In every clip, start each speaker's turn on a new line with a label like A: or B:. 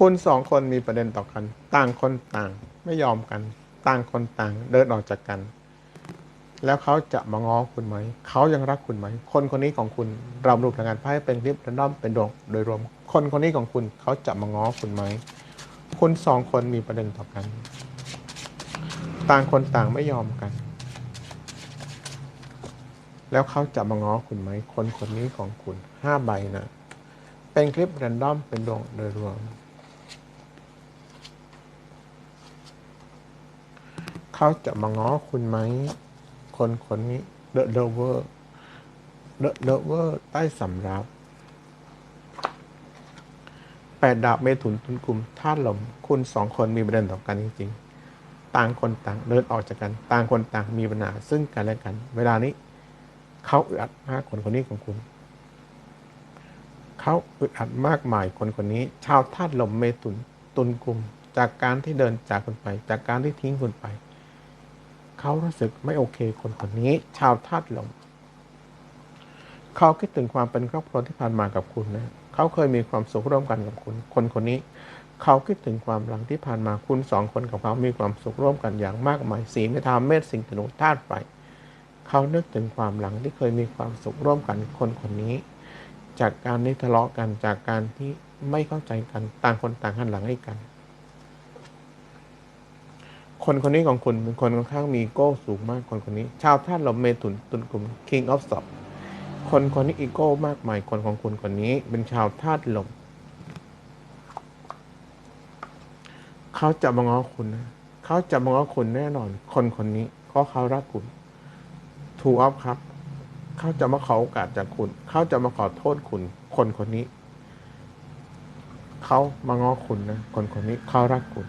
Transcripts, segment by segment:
A: คุณสองคนมีประเด็นต่อกัน ต่างคนต่างไม่ยอมกัน ต่างคนต่างเดินออกจากกัน แล้วเขาจะมาง้อคุณไหม เขายังรักคุณไหม คนคนนี้ของคุณเราดูพลังงานไพ่เป็นคลิปแรนดอมเป็นดวงโดยรวม คนคนนี้ของคุณเขาจะมาง้อคุณไหม คุณสองคนมีประเด็นต่อกัน ต่างคนต่างไม่ยอมกัน แล้วเขาจะมาง้อคุณไหม คนคนนี้ของคุณห้าใบนะ เป็นคลิปแรนดอมเป็นดวงโดยรวม เขาจะมาง้อคุณไหม คนคนนี้ The Lover The Lover ใต้สำรับแปดดาบเมถุนทุนกลุ่มธาตุลมคุณสองคนมีประเด็นต่อกันจริงๆ ต่างคนต่างเดินออกจากกัน ต่างคนต่างมีปัญหาซึ่งกันและกัน เวลานี้ เขาอึดอัดมากคนคนนี้ของคุณ เขาอึดอัดมากมายคนคนนี้ ชาวธาตุลมเมถุนตุนกลุ่มจากการที่เดินจากคุณไป จากการที่ทิ้งคุณไป เขารู้สึกไม่โอเคคนคนนี้ ชาวธาตุลมเขาคิดถึงความเป็นครอบครัวที่ผ่านมากับคุณนะเขาเคยมีความสุขร่วมกันกับคุณ คนคนนี้ เขาคิดถึงความหลังที่ผ่านมาคุณสองคนกับเขามีความสุขร่วมกันอย่างมากมายสีเมธาเมษสิงห์ธนูธาตุไฟเขานึกถึงความหลังที่เคยมีความสุขร่วมกันคนคนนี้ จากการที่ทะเลาะกันจากการที่ไม่เข้าใจกันต่างคนต่างหันหลังให้กัน คนคนนี้ของคุณเป็นคนค่อนข้างมีโก้สูงมากคนคนนี้ ชาวธาตุลมเมถุนตุนกลุ่ม King of s o p คนคนนี้อีโก้มากมายคนของคุณคนนี้ เป็นชาวธาตุลม เขาจะมาง้อคุณนะเขาจะมาง้อคุณแน่นอน คนคนนี้เพราะเขารักคุณถูกออฟครับเขาจะมาขอโอกาสจากคุณ เขาจะมาขอโทษคุณ คนคนนี้ เขามาง้อคุณนะ คนคนนี้เขารักคุณ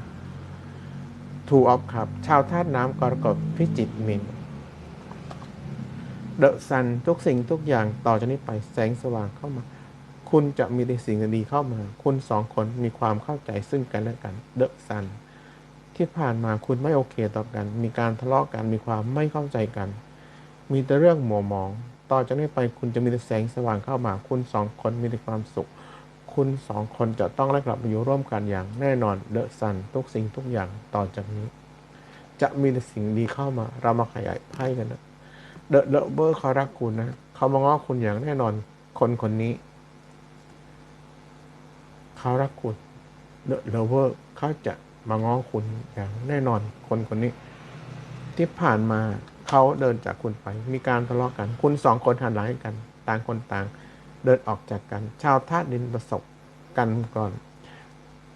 A: ถูออฟครับ ชาวธาตุน้ำกรกฎพิจิตรมินเดอะซันทุกสิ่งทุกอย่างต่อจากนี้ไปแสงสว่างเข้ามา คุณจะมีแต่สิ่งดีเข้ามา คุณสองคนมีความเข้าใจซึ่งกันและกันเดอะซันที่ผ่านมาคุณไม่โอเคต่อกัน มีการทะเลาะกันมีความไม่เข้าใจกัน มีแต่เรื่องหมัวหมอง ต่อจากนี้ไปคุณจะมีแต่แสงสว่างเข้ามา คุณสองคนมีแต่ความสุข คุณสองคนจะต้องได้กลับมาอยู่ร่วมกันอย่างแน่นอนเดอะซันทุกสิ่งทุกอย่างต่อจากนี้ จะมีแต่สิ่งดีเข้ามา เรามาขยายไพ่กันนะเดอะเลเวอร์เขารักคุณนะเขามาง้อคุณอย่างแน่นอน คนคนนี้เขารักคุณเดอะเลเวอร์เขาจะมาง้อคุณอย่างแน่นอนคนคนนี้ ที่ผ่านมาเขาเดินจากคุณไป มีการทะเลาะกัน คุณสองคนหันหลังให้กัน ต่างคนต่าง เดินออกจากกัน ชาวธาตุดินประสบกันก่อน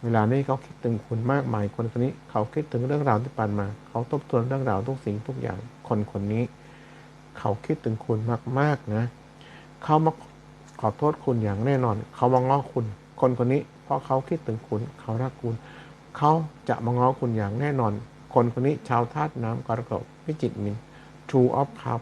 A: เวลานี้เขาคิดถึงคุณมากมายคนคนนี้ เขาคิดถึงเรื่องราวที่ผ่านมา เขาทบทวนเรื่องราวทุกสิ่งทุกอย่างคนคนนี้ เขาคิดถึงคุณมากๆนะ เขามาขอโทษคุณอย่างแน่นอน เขามาง้อคุณ คนคนนี้ เพราะเขาคิดถึงคุณ เขารักคุณ เขาจะมาง้อคุณอย่างแน่นอน คนคนนี้ชาวธาตุน้ำกรกฎพิจิตรมิน True of Cup